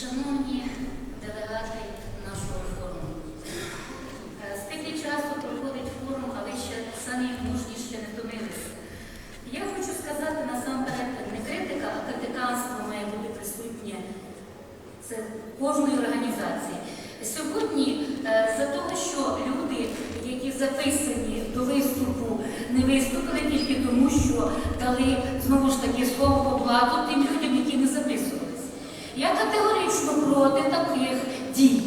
Шановні делегати нашого форуму, е, скільки часу проходить форум, а ви ще самі мужні ще не втомилися. Я хочу сказати насамперед, не критика, а критиканство має бути присутнє це кожної організації. Сьогодні е, за того, що люди, які записані до виступу, не виступили тільки тому, що дали знову ж таки слово оплату тим людям, які не записувалися. Я категорично проти таких дій.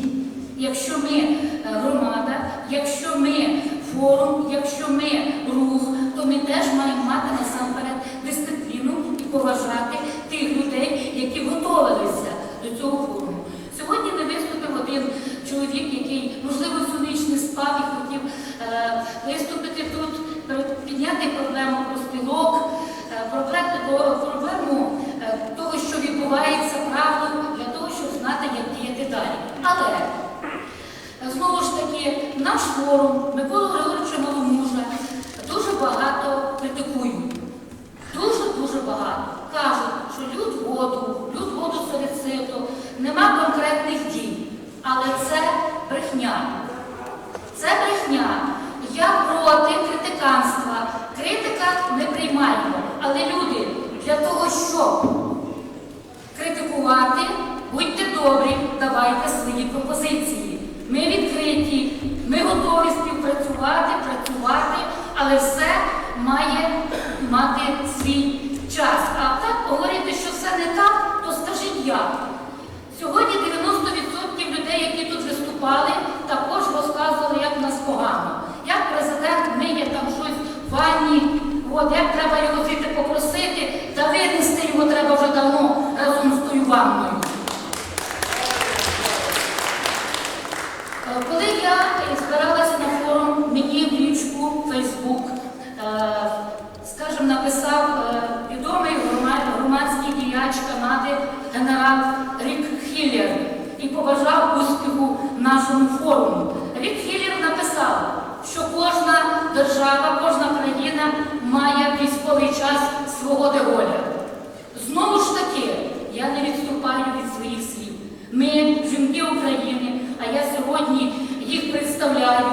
Якщо ми е, громада, якщо ми форум, якщо ми рух, то ми теж маємо мати насамперед дисципліну і поважати тих людей, які готувалися до цього форуму. Сьогодні не виступив один чоловік, який, можливо, всю ніч спав і хотів е, виступити тут, е, підняти проблему профспілок, е, проблему, проблему е, того, що відбувається правду, для того, щоб знати, як діяти далі. Але е, знову ж таки, наш форум Микола Григоровича Маломужа дуже багато критикують. Дуже-дуже багато. Кажуть, що люд воду, люд воду ситу, нема конкретних дій. Але це брехня. Це брехня. Я проти критиканства. Критика не приймаємо. Але люди, для того, щоб критикувати, будьте добрі, давайте свої пропозиції. Ми відкриті, ми готові співпрацювати, працювати, але все має мати свій час. А так говорити, що все не так, то скажіть як. Сьогодні 90% людей, які тут виступали, також розказували, як в нас погано. Як президент миє там щось в ванні, от, як треба його звідти попросити, та винести його треба вже давно разом з тою ванною. Е, Коли я збиралася на форум, мені в лічку Фейсбук, скажімо, написав е, відомий громадський діяч Канади генерал Рік Хіллер і побажав успіху нашому форуму. Рік Хіллер написав, що кожна держава, кожна країна має військовий час свого деголя. Знову ж таки, я не відступаю від своїх слів. Ми жінки України, а я сьогодні їх представляю.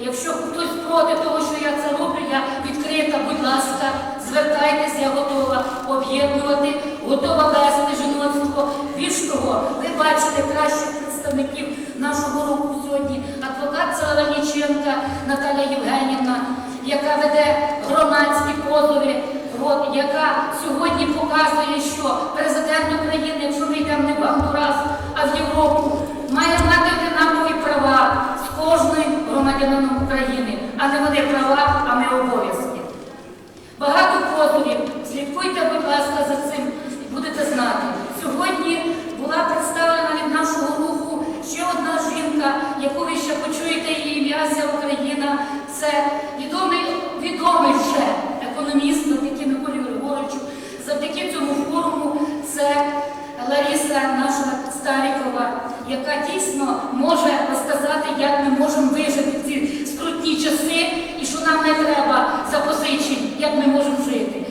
Якщо хтось проти того, що я це роблю, я відкрита, будь ласка, звертайтеся, я готова об'єднувати, готова вести жіноцтво. Більш того, ви бачите кращих представників нашого руху сьогодні. Адвокат Солоніченка Наталя Євгенівна, яка веде громадські позови, яка сьогодні показує, що президент України, якщо ми йдемо не в Гондурас, а в Європу, має мати однакові права з кожним громадянином України, а не вони права, а не обов'язки. Багато позовів. Слідкуйте, будь ласка, за цим і будете знати. Сьогодні була представлена від нашого руху ще одна жінка, яку ви ще почуєте її ім'я «Ся Україна. Це відомий, відомий вже економіст, завдяки Миколі Григоровичу, завдяки цьому форуму. Це Лариса наша Старікова, яка дійсно може розказати, як ми можемо вижити в ці скрутні часи і що нам не треба запозичень, як ми можемо жити.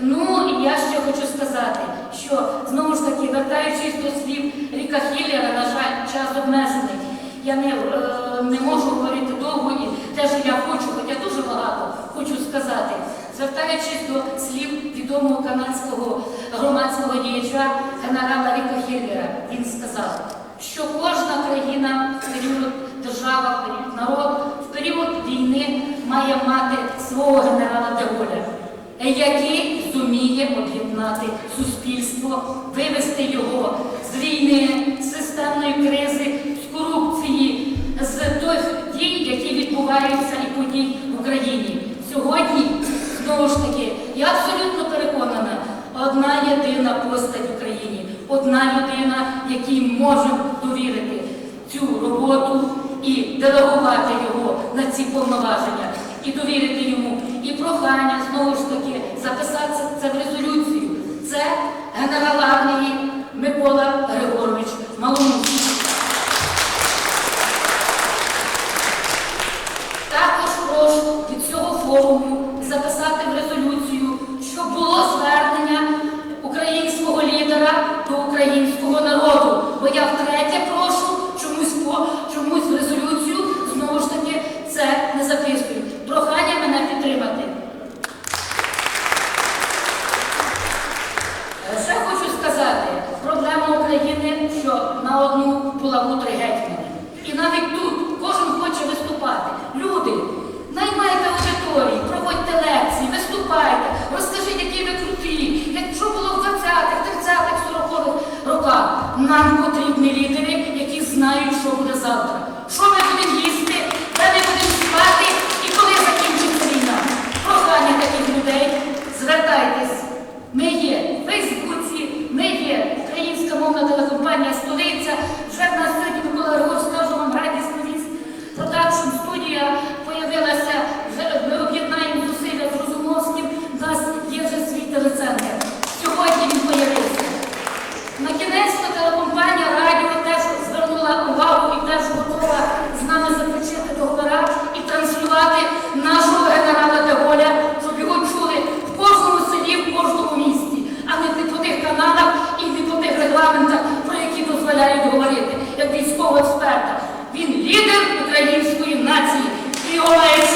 Ну і я ще хочу сказати, що знову ж таки, вертаючись до слів Ріка Хіллера, на жаль, час обмежений. Я не, е, не можу говорити довго і те, що я хочу, хоча дуже багато хочу сказати. Звертаючись до слів відомого канадського громадського діяча генерала Ріка Хіллера, він сказав, що кожна країна в період держава, в період народ, в період війни має мати свого генерала Деголя, який зуміє об'єднати суспільство, вивести його з війни, з системної кризи, з корупції, з тих дій, які відбуваються і подій в Україні. Сьогодні, знову ж таки, я абсолютно переконана, одна єдина постать в Україні, одна людина, якій можемо довірити цю роботу і делегувати його на ці повноваження, і довірити йому. І прохання знову ж таки записати це в резолюцію. Це генерал армії Микола Григорович Маломусь. на одну булаву три гетьмани. І навіть тут кожен хоче виступати. Люди, наймайте аудиторії, проводьте лекції, виступайте, розкажіть, які ви круті, що було в 20-х, 30-х, 40-х роках. Нам потрібні лідери, які знають. наукового експерта. Він лідер української нації. І Олег